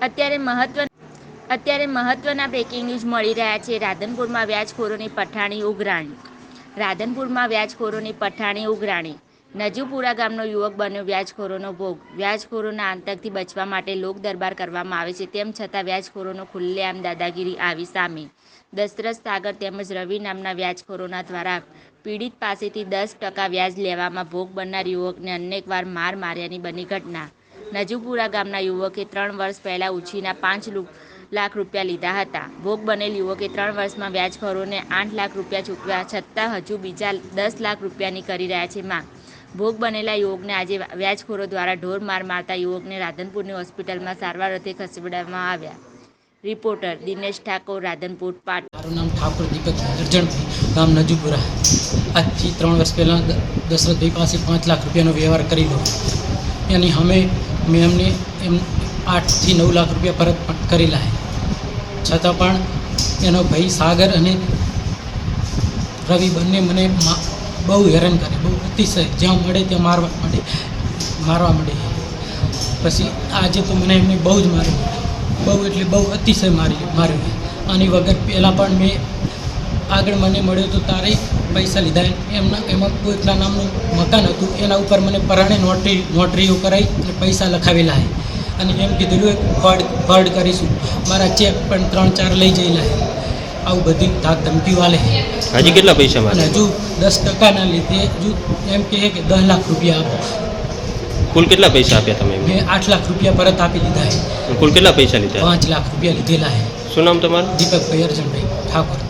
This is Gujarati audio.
મહત્વ અત્યારે મહત્વના બ્રેકિંગ ન્યૂઝ મળી રહ્યા છે. રાધનપુરમાં વ્યાજખોરોની પઠાણી ઉઘરાણી. રાધનપુરમાં વ્યાજખોરોની પઠાણી ઉઘરાણી. નજુપુરા ગામનો યુવક બન્યો વ્યાજખોરોનો ભોગ. વ્યાજખોરોના આતંકથી બચવા માટે લોક દરબાર કરવામાં આવે છે. તેમ છતાં વ્યાજખોરોનો ખુલ્લેઆમ દાદાગીરી આવી સામે. દશરથ સાગર તેમજ રવિ નામના વ્યાજખોરોના દ્વારા પીડિત પાસેથી દસ ટકા વ્યાજ લેવામાં ભોગ બનનાર યુવકને અનેકવાર માર માર્યાની બની ઘટના. નજુપુરા ગામના યુવકે ત્રણ વર્ષ પહેલાં ઉછીના પાંચ લાખ રૂપિયા લીધા હતા. ભોગ બનેલ યુવકે ત્રણ વર્ષમાં વ્યાજખોરોને આઠ લાખ રૂપિયા ચૂકવ્યા છતાં હજુ બીજા દસ લાખ રૂપિયાની કરી રહ્યા છે માંગ. ભોગ બનેલા યુવકને આજે વ્યાજખોરો દ્વારા ઢોર માર મારતા યુવકને રાધનપુરની હોસ્પિટલમાં સારવાર અર્થે ખસેડવામાં આવ્યા. રિપોર્ટર દિનેશ ઠાકોર, રાધનપુર પાટ મારું નામ ઠાકોર દીપક અર્જણભાઈ ગામ નજુપુરા આજથી ત્રણ વર્ષ પહેલાં દશરથભાઈ પાસે પાંચ લાખ રૂપિયાનો વ્યવહાર કરી લો. એની અમે મેં એમને એમ આઠથી નવ લાખ રૂપિયા પરત કરેલા છે. છતાં પણ એનો ભાઈ સાગર અને રવિ બંને મને બહુ હેરાન કરે, બહુ અતિશય. જ્યાં મળે ત્યાં મારવા માંડે મારવા માંડે પછી આજે તો મને એમને બહુ જ માર્યું. બહુ એટલે બહુ અતિશય મારી, માર્યું. આની વગર પહેલાં પણ મેં આગળ મને મળ્યો તો તારે પૈસા લીધા. એમના એમાં કોઈકના નામનું મકાન હતું એના ઉપર મને પરાણે નોટરી નોટરીઓ કરાવી અને પૈસા લખાવેલા છે. અને એમ કીધેલું ફળ ફળ કરીશું. મારા ચેક પણ ત્રણ ચાર લઈ જયેલા છે. આવું બધી ધાક ધમકી વાલે હજી કેટલા પૈસા મારે હજુ દસ ટકાના લીધે હજુ એમ કહે કે દસ લાખ રૂપિયા આપો. કુલ કેટલા પૈસા આપ્યા તમે મેં આઠ લાખ રૂપિયા પરત આપી દીધા હે કુલ કેટલા પૈસા લીધા? પાંચ લાખ રૂપિયા લીધેલા છે. શું નામ તમારું? દીપકભાઈ અર્જનભાઈ ઠાકોર.